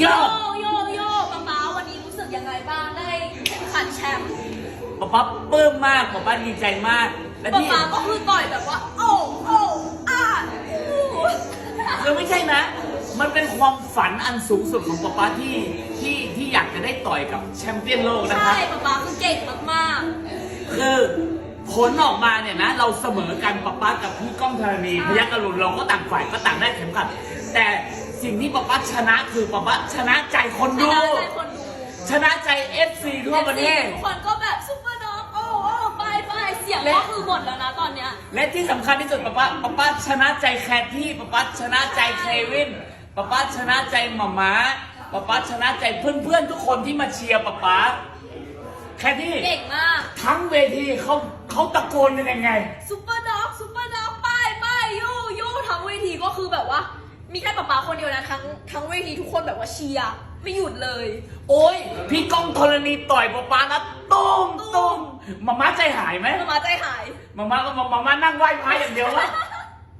โยโยโยป๊าป๊าวันนี้รู้สึกยังไงบ้างได้แข่งขันแชมป์ป๊าป๊าปลื้มมากป๊าป๊าดีใจมาก และป๊าที่ป๊าก็คือต่อยแบบว่า โอ้โอ้อ่าอู้คือไม่ใช่นะ มันเป็นความฝันอันสูงสุดของป๊าป๊าที่ที่ที่อยากจะได้ต่อยกับแชมเปี้ยนโลกนะคใช่รับ ป๊าป๊าคือเก่งมากคือผลออกมาเนี่ยนะ เราเสมอกันป๊าป๊ากับพี่ก้องธรณีพยักอรุณเราก็ต่างฝ่ายก็ต่างได้เข็มขัดแต่ สิ่งที่ป๊าป๊าชนะคือป๊าป๊าชนะใจคนๆชดูนะใจคนดูชนะใจ FC ทั่วประเทศ ทุกคนก็แบบซุปเปอร์ด็อกโอ้โอ้ไปไปเสียงก็คือหมดแล้วนะตอนเนี้ย และที่สำคัญที่สุดป๊าป๊าป๊าป๊าชนะใจแคทที่ป๊าป๊าชนะใจเควินป๊าป๊าชนะใจหมาม้าป๊าป๊าชนะใจเพื่อนๆทุกคนที่มาเชียร์ป๊าป๊าแคทที่เก่งมากทั้งเวทีเขาเขาตะโกนกันยังไง ซุปเปอร์ด็อกซุปเปอร์ด็อกไปไปยูยูทั้งเวทีก็คือแบบว่า มีแค่ป๊าป๊าคนเดียวนะทั้งทั้งเวทีทุกคนแบบว่าเชียร์ไม่หยุดเลย โอ้ย พี่ก้องธรณีต่อยป๊าป๊านะตุ้มตุ้มมาม่าใจหายไหมป๊าป๊าใจหายมาม่าก็มามาม่านั่งไหว้พระอย่างเดียววะ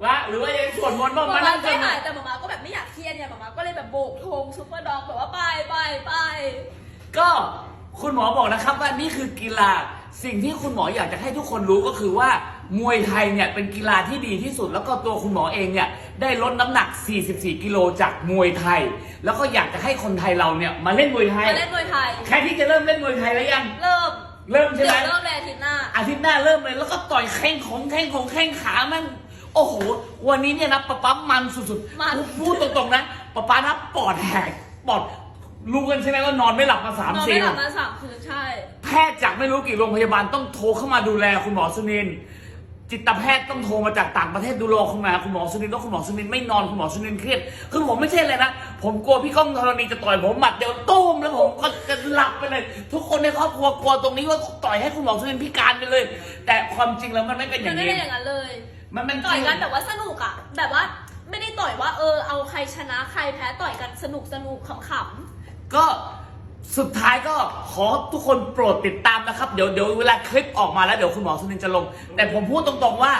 วะหรือว่ายังสวดมนต์บ้างป๊ามาป๊านั่งใจกันหายแต่ป๊าป๊าก็แบบไม่อยากเครียดเนี่ยป๊าป๊าก็เลยแบบโบกธงซุปเปอร์ด็อกแบบว่าไปไปไปก็ คุณหมอบอกนะครับว่านี่คือกีฬาสิ่งที่คุณหมออยากจะให้ทุกคนรู้ก็คือว่ามวยไทยเนี่ยเป็นกีฬาที่ดีที่สุด แล้วก็ตัวคุณหมอเองเนี่ยได้ลดน้ำหนัก 44 กิโลจากมวยไทย แล้วก็อยากจะให้คนไทยเราเนี่ยมาเล่นมวยไทยมาเล่นมวยไทยใครที่จะเริ่มเล่นมวยไทยแล้วยังเริ่มเริ่มใช่เดี๋ไหมยวเริ่มเลยอาทิตย์หน้าอาทิตย์หน้าเริ่มเลยแล้วก็ต่อยแข้งของแข้งของแข้งขามันโอ้โห วันนี้เนี่ยนะป๊าป๊ามันสุดมันๆพูดตรงๆนะป๊าป๊านะปอดแหกปอด รู้กันใช่ไหมว่านอนไม่หลับมาสามนอนสี่ไม่หลัวับนมาสามคืนใช่ แพทย์จากไม่รู้กี่โรงพยาบาลต้องโทรเข้ามาดูแลคุณหมอสุนินทร์จิตแพทย์ต้องโทรมาจากต่างประเทศดูแลคุณหมอคุณหมอสุนินทร์แล้วคุณหมอสุนินทร์ไม่นอนคุณหมอสุนินทร์เครียดคือผมไม่ใช่เลยนะผมกลัวพี่ก้องธรณีจะต่อยผมหมัดเดียวตุ้มแล้วผมก็จะหลับไปเลย ทุกคนในครอบครัวกลัวตรงนี้ว่าต่อยให้คุณหมอสุนินทร์พิการไปเลย แต่ความจริงแล้วมันไม่เป็นอมัย่านงไม่นี้ ได้อย่างนั้นเลย มันเป็นต่อยกันแบบว่าสนุกอะแบบว่าไม่ได้ต่อยว่าเออเอาใครชนะใครแพ้ต่อยกันสนุกสนุกขำ ก็สุดท้ายก็ขอทุกคนโปรดติดตามนะครับ เดี๋ยวเดี๋ยวเวลาคลิปออกมาแล้วเดี๋ยวคุณหมอสุนินทร์จะลง แต่ผมพูดตรงๆว่า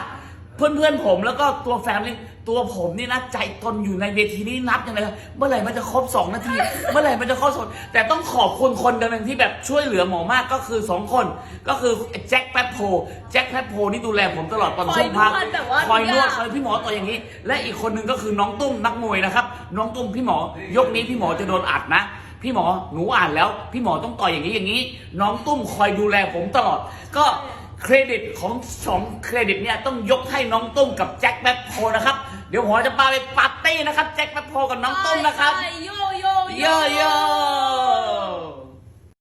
เพื่อนๆผมแล้วก็ตัวแฟมลี่ตัวผมนี่นะใจตนอยู่ในเวทีนี้นับยังไงครับเมื่อไหร่มันจะครบ2นาที เมื่อไหร่มันจะครบสองแต่ต้องขอบคุณคนเดียวหนึงที่แบบช่วยเหลือหมอมากก็คือ2คน ก็คือแจ็คแป๊บโพแจ็คแป๊บโพนี่ดูแลผมตลอดตอนช่วงพักคอยนวดแบบว่าคอยนวดทุกอย่าง คอยพี่หมอต่อยอย่างนี้ และอีกคนหนึงก็คือน้องตุ้มนักมวยนะครับน้องตุ้มพี่หมอยกนี้พี่หมอจะโดนอัดนะ พี่หมอหนูอ่านแล้ว พี่หมอต้องต่อยอย่างนี้อย่างนี้ น้องตุ้มคอยดูแลผมตลอด ก็เครดิตของสองเครดิตเนี่ยต้องยกให้น้องตุ้มกับแจ็คแบ็คโพนะครับ เดี๋ยวหมอจะพาไปปาร์ตี้นะครับ แจ็คแบ็คโพกับๆน้องตุ้มนะครับ ใช่โยโย โยโย่